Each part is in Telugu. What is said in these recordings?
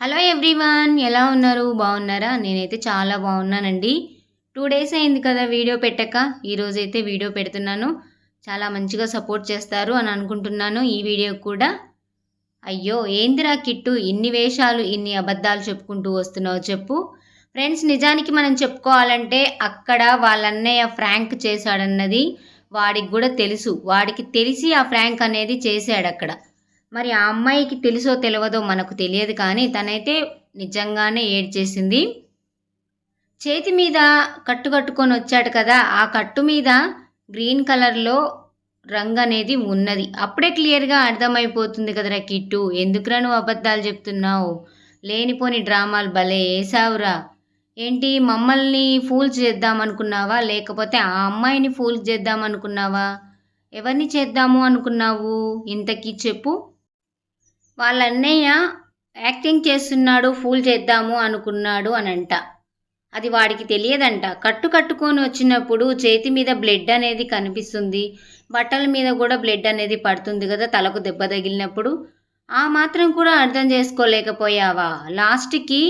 హలో ఎవ్రీవన్ ఎలా ఉన్నారు? బాగున్నారా? నేనైతే చాలా బాగున్నానండి. టూ డేస్ అయింది కదా వీడియో పెట్టక. ఈరోజు అయితే వీడియో పెడుతున్నాను. చాలా మంచిగా సపోర్ట్ చేస్తారు అని అనుకుంటున్నాను ఈ వీడియో కూడా. అయ్యో ఏందిరా కిట్టు? ఇన్ని వేషాలు ఇన్ని అబద్ధాలు చెప్పుకుంటూ వస్తున్నావు చెప్పు. ఫ్రెండ్స్ నిజానికి మనం చెప్పుకోవాలంటే అక్కడ వాళ్ళ అన్నయ్య ఫ్రాంక్ చేశాడన్నది వాడికి కూడా తెలుసు. వాడికి తెలిసి ఆ ఫ్రాంక్ అనేది చేశాడు అక్కడ మరి ఆ అమ్మాయికి తెలుసో తెలియదో మనకు తెలియదు కానీ తనైతే నిజంగానే ఏడ్చేసింది. చేతి మీద కట్టు కట్టుకొని వచ్చాడు కదా ఆ కట్టు మీద గ్రీన్ కలర్లో రంగు అనేది ఉన్నది. అప్పుడే క్లియర్గా అర్థమైపోతుంది కదరా కిట్టు ఎందుకురా నువ్వు అబద్ధాలు చెప్తున్నావు? లేనిపోని డ్రామాలు భలే వేసావురా ఏంటి మమ్మల్ని ఫూల్ చేద్దాం అనుకున్నావా లేకపోతే ఆ అమ్మాయిని ఫూల్ చేద్దాం అనుకున్నావా ఎవరిని చేద్దాము అనుకున్నావు? ఇంతకీ చెప్పు. వాళ్ళ అన్నయ్య యాక్టింగ్ చేస్తున్నాడు ఫూల్ చేద్దాము అనుకున్నాడు అని అంట అది వాడికి తెలియదంట. కట్టు కట్టుకొని వచ్చినప్పుడు చేతి మీద బ్లడ్ అనేది కనిపిస్తుంది. బట్టల మీద కూడా బ్లడ్ అనేది పడుతుంది కదా తలకు దెబ్బ తగిలినప్పుడు. ఆ మాత్రం కూడా అర్థం చేసుకోలేకపోయావా? లాస్ట్కి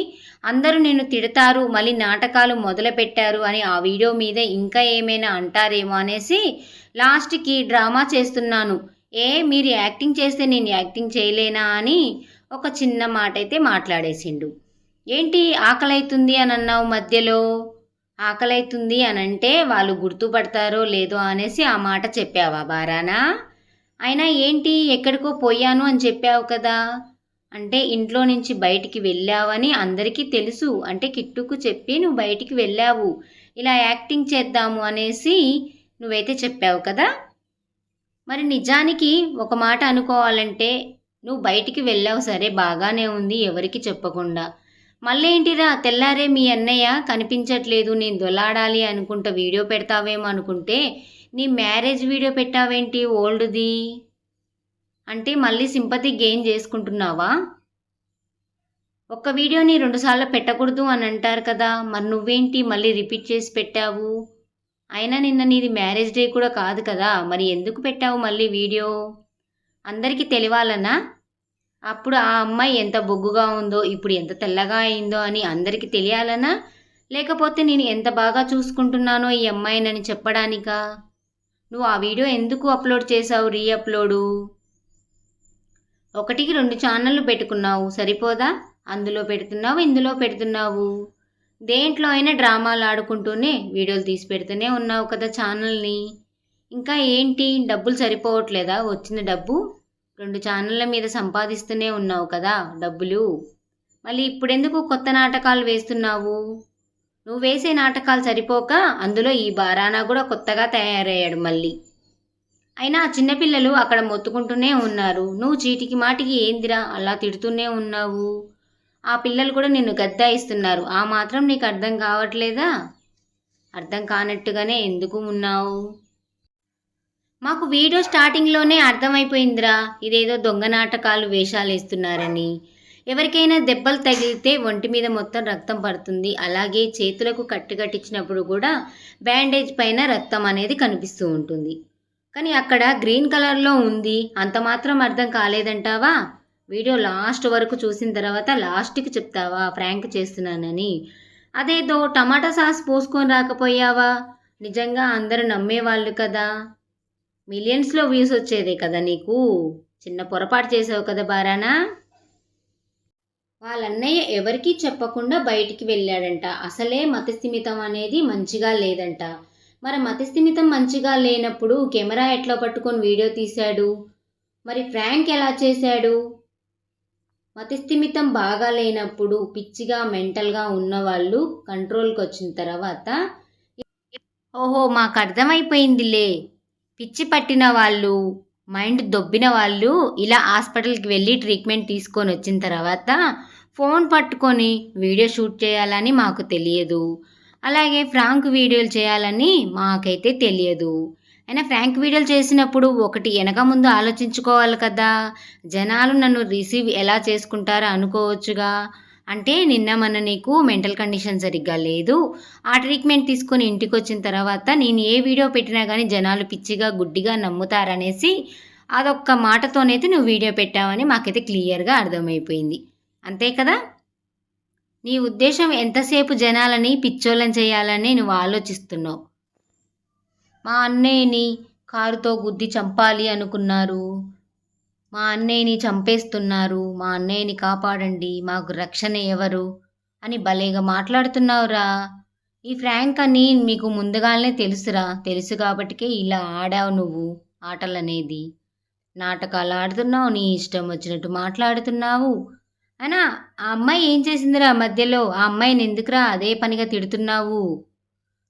అందరూ నిన్ను తిడతారు మళ్ళీ నాటకాలు మొదలుపెట్టారు అని ఆ వీడియో మీద ఇంకా ఏమైనా అంటారేమో అనేసి లాస్ట్కి డ్రామా చేస్తున్నాను. ఏ మీరు యాక్టింగ్ చేస్తే నేను యాక్టింగ్ చేయలేనా అని ఒక చిన్న మాట అయితే మాట్లాడేసిండు. ఏంటి ఆకలైతుంది అని అన్నావు మధ్యలో? ఆకలైతుంది అని అంటే వాళ్ళు గుర్తుపడతారో లేదో అనేసి ఆ మాట చెప్పావా బారానా? అయినా ఏంటి ఎక్కడికో పోయాను అని చెప్పావు కదా? అంటే ఇంట్లో నుంచి బయటికి వెళ్ళావని అందరికీ తెలుసు. అంటే కిట్టుకు చెప్పి నువ్వు బయటికి వెళ్ళావు. ఇలా యాక్టింగ్ చేద్దాము అనేసి నువ్వైతే చెప్పావు కదా? మరి నిజానికి ఒక మాట అనుకోవాలంటే నువ్వు బయటికి వెళ్ళావు సరే బాగానే ఉంది ఎవరికి చెప్పకుండా. మళ్ళీ ఏంటిరా తెల్లారే మీ అన్నయ్య కనిపించట్లేదు నేను దొలాడాలి అనుకుంటా వీడియో పెడతావేమో అనుకుంటే నీ మ్యారేజ్ వీడియో పెట్టావేంటి ఓల్డ్ది? అంటే మళ్ళీ సింపతి గెయిన్ చేసుకుంటున్నావా? ఒక్క వీడియోని రెండుసార్లు పెట్టకూడదు అని అంటారు కదా మరి నువ్వేంటి మళ్ళీ రిపీట్ చేసి పెట్టావు? అయినా నిన్న నీది మ్యారేజ్ డే కూడా కాదు కదా మరి ఎందుకు పెట్టావు మళ్ళీ వీడియో? అందరికీ తెలియాలనా అప్పుడు ఆ అమ్మాయి ఎంత బొగ్గుగా ఉందో ఇప్పుడు ఎంత తెల్లగా అయిందో అని అందరికీ తెలియాలనా? లేకపోతే నేను ఎంత బాగా చూసుకుంటున్నానో ఈ అమ్మాయినని చెప్పడానికా? నువ్వు ఆ వీడియో ఎందుకు అప్లోడ్ చేసావు రీ అప్లోడు ఒకటికి రెండు ఛానళ్ళు పెట్టుకున్నావు సరిపోదా? అందులో పెడుతున్నావు ఇందులో పెడుతున్నావు? దేంట్లో అయినా డ్రామాలు ఆడుకుంటూనే వీడియోలు తీసి పెడుతూనే ఉన్నావు కదా ఛానల్ని. ఇంకా ఏంటి? డబ్బులు సరిపోవట్లేదా? వచ్చిన డబ్బు? రెండు ఛానళ్ళ మీద సంపాదిస్తూనే ఉన్నావు కదా డబ్బులు. మళ్ళీ ఇప్పుడెందుకు కొత్త నాటకాలు వేస్తున్నావు? నువ్వు వేసే నాటకాలు సరిపోక అందులో ఈ బారానా కూడా కొత్తగా తయారయ్యాడు మళ్ళీ. అయినా ఆ చిన్నపిల్లలు అక్కడ మొత్తుకుంటూనే ఉన్నారు. నువ్వు చీటికి మాటికి ఏందిరా? అలా తిడుతూనే ఉన్నావు. ఆ పిల్లలు కూడా నిన్ను గద్దాయిస్తున్నారు. ఆ మాత్రం నీకు అర్థం కావట్లేదా? అర్థం కానట్టుగానే ఎందుకు ఉన్నావు? మాకు వీడియో స్టార్టింగ్లోనే అర్థమైపోయిందిరా. ఇదేదో దొంగ నాటకాలు వేషాలు వేస్తున్నారని ఎవరికైనా దెబ్బలు తగిలితే ఒంటి మీద మొత్తం రక్తం పడుతుంది. అలాగే చేతులకు కట్టుకట్టించినప్పుడు కూడా బ్యాండేజ్ పైన రక్తం అనేది కనిపిస్తూ ఉంటుంది. కానీ అక్కడ గ్రీన్ కలర్లో ఉంది. అంత మాత్రం అర్థం కాలేదంటావా? వీడియో లాస్ట్ వరకు చూసిన తర్వాత లాస్ట్కి చెప్తావా? ఫ్రాంక్ చేస్తున్నానని. అదేదో టమాటా సాస్ పోసుకొని రాకపోయావా? నిజంగా అందరూ నమ్మేవాళ్ళు కదా. మిలియన్స్లో వ్యూస్ వచ్చేదే కదా నీకు? చిన్న పొరపాటు చేసావు కదా బారానా? వాళ్ళన్నయ్య ఎవరికీ చెప్పకుండా బయటికి వెళ్ళాడంట. అసలే మతస్థిమితం అనేది మంచిగా లేదంట. మరి మతస్థిమితం మంచిగా లేనప్పుడు కెమెరా ఎట్లా పట్టుకొని వీడియో తీశాడు? మరి ఫ్రాంక్ ఎలా చేశాడు? మతిస్థిమితం బాగా లేనప్పుడు పిచ్చిగా మెంటల్గా ఉన్నవాళ్ళు కంట్రోల్కి వచ్చిన తర్వాత ఓహో మాకు అర్థమైపోయిందిలే పిచ్చి పట్టిన వాళ్ళు మైండ్ దొబ్బిన వాళ్ళు ఇలా హాస్పిటల్కి వెళ్ళి ట్రీట్మెంట్ తీసుకొని వచ్చిన తర్వాత ఫోన్ పట్టుకొని వీడియో షూట్ చేయాలని మాకు తెలియదు. అలాగే ఫ్రాంక్ వీడియోలు చేయాలని మాకైతే తెలియదు. అయినా ఫ్రాంక్ వీడియోలు చేసినప్పుడు ఒకటి వెనక ముందు ఆలోచించుకోవాలి కదా. జనాలు నన్ను రిసీవ్ ఎలా చేసుకుంటారో అనుకోవచ్చుగా. అంటే నిన్న మన నీకు మెంటల్ కండిషన్ సరిగ్గా లేదు. ఆ ట్రీట్మెంట్ తీసుకొని ఇంటికి వచ్చిన తర్వాత నేను ఏ వీడియో పెట్టినా కానీ జనాలు పిచ్చిగా గుడ్డిగా నమ్ముతారనేసి అదొక్క మాటతోనైతే నువ్వు వీడియో పెట్టావని మాకైతే క్లియర్గా అర్థమైపోయింది. అంతే కదా? నీ ఉద్దేశం ఎంతసేపు జనాలని పిచ్చోళ్ళని చేయాలని నువ్వు ఆలోచిస్తున్నావు? మా అన్నయ్యని కారుతో గుద్ది చంపాలి అనుకున్నారు. మా అన్నయ్యని చంపేస్తున్నారు. మా అన్నయ్యని కాపాడండి. మాకు రక్షణ ఎవరు? అని భలేగా మాట్లాడుతున్నావురా. ఈ ఫ్రాంక్ అని మీకు ముందుగానే తెలుసురా. తెలుసు కాబట్టికే ఇలా ఆడావు నువ్వు ఆటలనేది. నాటకాలు ఆడుతున్నావు నీ ఇష్టం వచ్చినట్టు మాట్లాడుతున్నావు. అయినా ఆ అమ్మాయి ఏం చేసిందిరా మధ్యలో? ఆ అమ్మాయిని ఎందుకురా అదే పనిగా తిడుతున్నావు?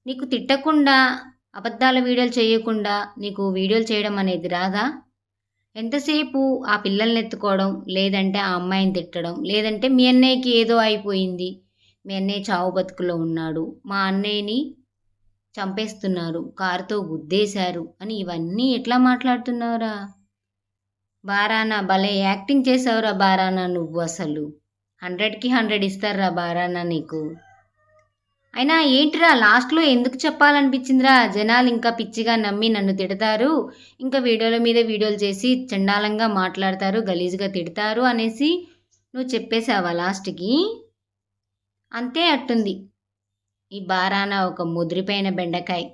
నీకు తిట్టకుండా అబద్ధాల వీడియోలు చేయకుండా నీకు వీడియోలు చేయడం అనేది రాదా? ఎంతసేపు ఆ పిల్లల్ని ఎత్తుకోవడం లేదంటే ఆ అమ్మాయిని తిట్టడం లేదంటే మీ అన్నయ్యకి ఏదో అయిపోయింది మీ అన్నయ్య చావు బతుకులో ఉన్నాడు మా అన్నయ్యని చంపేస్తున్నారు కారుతో గుద్దేశారు అని ఇవన్నీ ఎట్లా మాట్లాడుతున్నావురా? బారానా భలే యాక్టింగ్ చేసావురా బారానా నువ్వు అసలు. హండ్రెడ్కి హండ్రెడ్ ఇస్తారా బారానా నీకు? అయినా ఏంటిరా లాస్ట్లో ఎందుకు చెప్పాలనిపించిందిరా? జనాలు ఇంకా పిచ్చిగా నమ్మి నన్ను తిడతారు. ఇంకా వీడియోల మీద వీడియోలు చేసి చండాలంగా మాట్లాడతారు గలీజ్గా తిడతారు అనేసి నువ్వు చెప్పేశావా లాస్ట్కి? అంతే అట్టుంది. ఈ బారానా ఒక ముదిరిపోయిన బెండకాయ.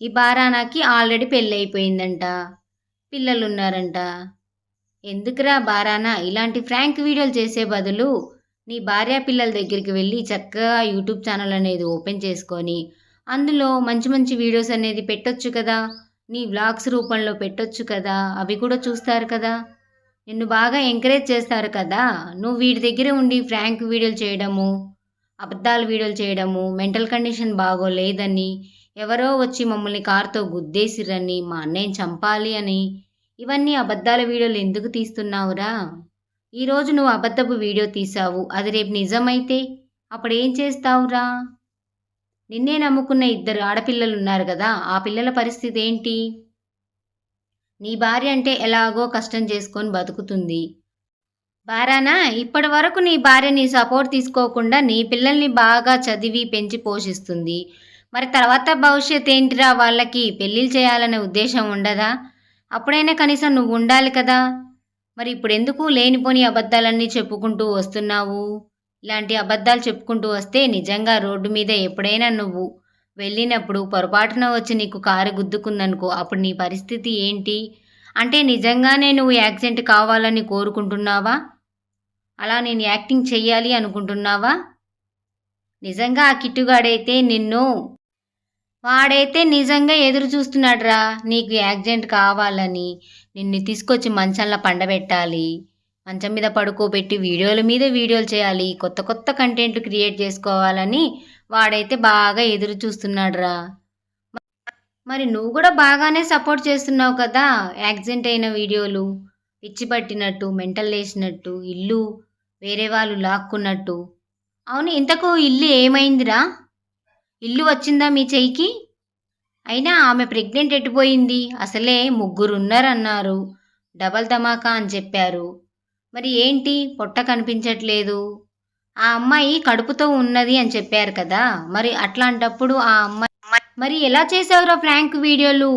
ఈ బారానాకి ఆల్రెడీ పెళ్ళైపోయిందంట పిల్లలు ఉన్నారంట ఎందుకురా బారానా? ఇలాంటి ఫ్రాంక్ వీడియోలు చేసే బదులు నీ భార్య పిల్లల దగ్గరికి వెళ్ళి చక్కగా యూట్యూబ్ ఛానల్ అనేది ఓపెన్ చేసుకొని అందులో మంచి మంచి వీడియోస్ అనేది పెట్టొచ్చు కదా? నీ వ్లాగ్స్ రూపంలో పెట్టొచ్చు కదా? అవి కూడా చూస్తారు కదా? నిన్ను బాగా ఎంకరేజ్ చేస్తారు కదా? నువ్వు వీడి దగ్గర ఉండి ఫ్రాంక్ వీడియోలు చేయడము అబద్ధాలు వీడియోలు చేయడము మెంటల్ కండిషన్ బాగోలేదని ఎవరో వచ్చి మమ్మల్ని కారుతో గుద్దేసిరని మా అన్నయ్యని చంపాలి అని ఇవన్నీ అబద్ధాల వీడియోలు ఎందుకు తీస్తున్నావురా? ఈరోజు నువ్వు అబద్ధపు వీడియో తీసావు అది రేపు నిజమైతే అప్పుడు ఏం చేస్తావురా? నిన్నే నమ్ముకున్న ఇద్దరు ఆడపిల్లలు ఉన్నారు కదా ఆ పిల్లల పరిస్థితి ఏంటి? నీ భార్య అంటే ఎలాగో కష్టం చేసుకొని బతుకుతుంది. బారానా ఇప్పటి వరకు నీ భార్య నీ సపోర్ట్ తీసుకోకుండా నీ పిల్లల్ని బాగా చదివి పెంచి పోషిస్తుంది. మరి తర్వాత భవిష్యత్ ఏంటిరా వాళ్ళకి? పెళ్ళిళ్ళు చేయాలనే ఉద్దేశం ఉండదా? అప్పుడైనా కనీసం నువ్వు ఉండాలి కదా. మరి ఇప్పుడు ఎందుకు లేనిపోని అబద్ధాలన్నీ చెప్పుకుంటూ వస్తున్నావు? ఇలాంటి అబద్ధాలు చెప్పుకుంటూ వస్తే నిజంగా రోడ్డు మీద ఎప్పుడైనా నువ్వు వెళ్ళినప్పుడు పొరపాటున వచ్చి నీకు కారు గుద్దుకుందనుకో అప్పుడు నీ పరిస్థితి ఏంటి? అంటే నిజంగానే నువ్వు యాక్సిడెంట్ కావాలని కోరుకుంటున్నావా? అలా నేను యాక్టింగ్ చెయ్యాలి అనుకుంటున్నావా? నిజంగా ఆ కిట్టుగాడైతే నిన్ను వాడైతే నిజంగా ఎదురు చూస్తున్నాడురా నీకు యాక్సిడెంట్ కావాలని. నిన్ను తీసుకొచ్చి మంచంలో పండబెట్టాలి. మంచం మీద పడుకోబెట్టి వీడియోల మీద వీడియోలు చేయాలి. కొత్త కొత్త కంటెంట్ క్రియేట్ చేసుకోవాలని వాడైతే బాగా ఎదురు చూస్తున్నాడురా. మరి నువ్వు కూడా బాగానే సపోర్ట్ చేస్తున్నావు కదా యాక్సిడెంట్ అయిన వీడియోలు. పిచ్చి పట్టినట్టు మెంటల్ వేసినట్టు ఇల్లు వేరే వాళ్ళు లాక్కున్నట్టు. అవును ఇంతకు ఇల్లు ఏమైందిరా? ఇల్లు వచ్చిందా మీ చెయ్యికి? అయినా ఆమె ప్రెగ్నెంట్ ఎట్టిపోయింది అసలే ముగ్గురు ఉన్నారన్నారు డబల్ ధమాకా అని చెప్పారు. మరి ఏంటి? పొట్ట కనిపించట్లేదు. ఆ అమ్మాయి కడుపుతో ఉన్నది అని చెప్పారు కదా? మరి అట్లాంటప్పుడు ఆ అమ్మాయి మరి ఎలా చేసావురా ఫ్రాంక్ వీడియోలు?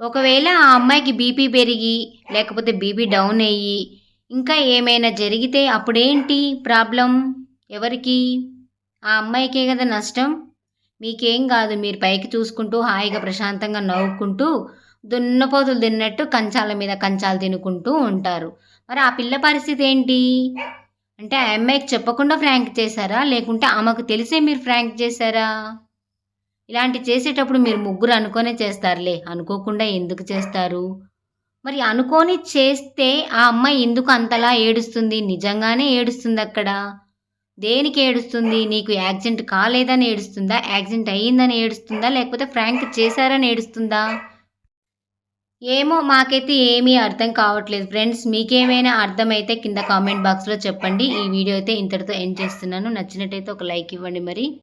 ఒకవేళ ఆ అమ్మాయికి బీపీ పెరిగి లేకపోతే బీపీ డౌన్ అయ్యి ఇంకా ఏమైనా జరిగితే అప్పుడేంటి ప్రాబ్లం? ఎవరికి? ఆ అమ్మాయికే కదా నష్టం? మీకేం కాదు మీరు పైకి చూసుకుంటూ హాయిగా ప్రశాంతంగా నవ్వుకుంటూ దున్నపోతులు తిన్నట్టు కంచాల మీద కంచాలు తినుకుంటూ ఉంటారు. మరి ఆ పిల్ల పరిస్థితి ఏంటి? అంటే ఆ అమ్మాయికి చెప్పకుండా ఫ్రాంక్ చేశారా? లేకుంటే ఆమెకు తెలిసే మీరు ఫ్రాంక్ చేశారా? ఇలాంటి చేసేటప్పుడు మీరు ముగ్గురు అనుకోనే చేస్తారులే. అనుకోకుండా ఎందుకు చేస్తారు? మరి అనుకోని చేస్తే ఆ అమ్మాయి ఎందుకు అంతలా ఏడుస్తుంది? నిజంగానే ఏడుస్తుంది అక్కడ? దేనికి ఏడుస్తుంది? నీకు యాక్సిడెంట్ కాలేదని ఏడుస్తుందా? యాక్సిడెంట్ అయ్యిందని ఏడుస్తుందా? లేకపోతే ఫ్రాంక్ చేశారని ఏడుస్తుందా? ఏమో మాకైతే ఏమీ అర్థం కావట్లేదు. ఫ్రెండ్స్ మీకేమైనా అర్థమైతే కింద కామెంట్ బాక్స్లో చెప్పండి. ఈ వీడియో అయితే ఇంతటితో ఎండ్ చేస్తున్నాను. నచ్చినట్టయితే ఒక లైక్ ఇవ్వండి మరి.